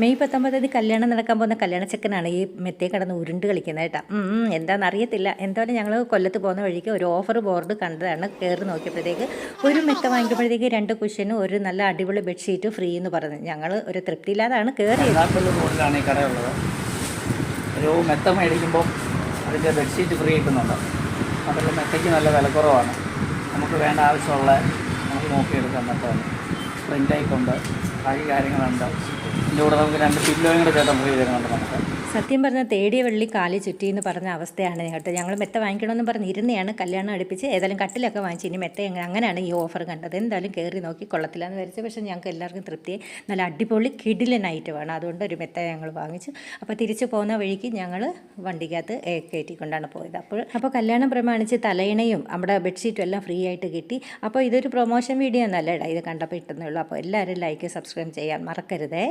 May പത്തൊമ്പതാം തീയതി കല്യാണം നടക്കാൻ പോകുന്ന കല്യാണ ചെക്കനാണ് ഈ മെത്തേ കടന്ന് ഉരുണ്ട് കളിക്കുന്നത് കേട്ടോ. എന്താണെന്ന് അറിയത്തില്ല. എന്തായാലും ഞങ്ങൾ കൊല്ലത്ത് പോകുന്ന വഴിക്ക് ഒരു ഓഫർ ബോർഡ് കണ്ടതാണ് കയറി നോക്കിയപ്പോഴത്തേക്ക്. ഒരു മെത്ത വാങ്ങിക്കുമ്പോഴത്തേക്ക് രണ്ട് കുഷ്യനും ഒരു നല്ല അടിപൊളി ബെഡ്ഷീറ്റ് ഫ്രീ എന്ന് പറഞ്ഞു. ഞങ്ങൾ ഒരു കയറി റോഡിലാണ് ഈ കടയുള്ളത്. ഒരു മെത്ത ബെഡ്ഷീറ്റ് ഫ്രീ നല്ല വിലക്കുറവാണ് നമുക്ക് വേണ്ട ആവശ്യമുള്ള നമുക്ക് നോക്കിയെടുക്കാൻ മെത്തമാണ് പ്രിന്റ് ടൈപ്പ് ബാക്കി കാര്യങ്ങളുണ്ട്. നമുക്ക് രണ്ട് സത്യം പറഞ്ഞാൽ തേടിയ വെള്ളി കാലി ചുറ്റി എന്ന് പറഞ്ഞ അവസ്ഥയാണ് കേട്ടോ ഞങ്ങൾ മെത്ത വാങ്ങിക്കണമെന്ന് പറഞ്ഞ് ഇരുന്നെയാണ് കല്യാണം അടുപ്പിച്ച് ഏതായാലും കട്ടിലൊക്കെ വാങ്ങിച്ച് ഇനി മെത്ത അങ്ങനെയാണ് ഈ ഓഫർ കണ്ടത്. എന്തായാലും കയറി നോക്കി കൊള്ളത്തില്ലാന്ന് വരച്ച് പക്ഷേ ഞങ്ങൾക്ക് എല്ലാവർക്കും തൃപ്തിയെ നല്ല അടിപൊളി കിടിലൻ ആയിട്ട് ആണ്. അതുകൊണ്ട് ഒരു മെത്ത ഞങ്ങൾ വാങ്ങിച്ചു. അപ്പോൾ തിരിച്ചു പോകുന്ന വഴിക്ക് ഞങ്ങൾ വണ്ടിക്കകത്ത് കയറ്റിക്കൊണ്ടാണ് പോയത്. അപ്പോൾ അപ്പോൾ കല്യാണം പ്രമാണിച്ച് തലയിണയും നമ്മുടെ ബെഡ്ഷീറ്റും എല്ലാം ഫ്രീ ആയിട്ട് കിട്ടി. അപ്പോൾ ഇതൊരു പ്രൊമോഷൻ വീഡിയോ ഒന്നല്ലേടാ ഇത് കണ്ടപ്പോൾ ഇട്ടുന്നേ ഉള്ളൂ. അപ്പോൾ എല്ലാവരും ലൈക്ക് സബ്സ്ക്രൈബ് ചെയ്യാൻ മറക്കരുതേ.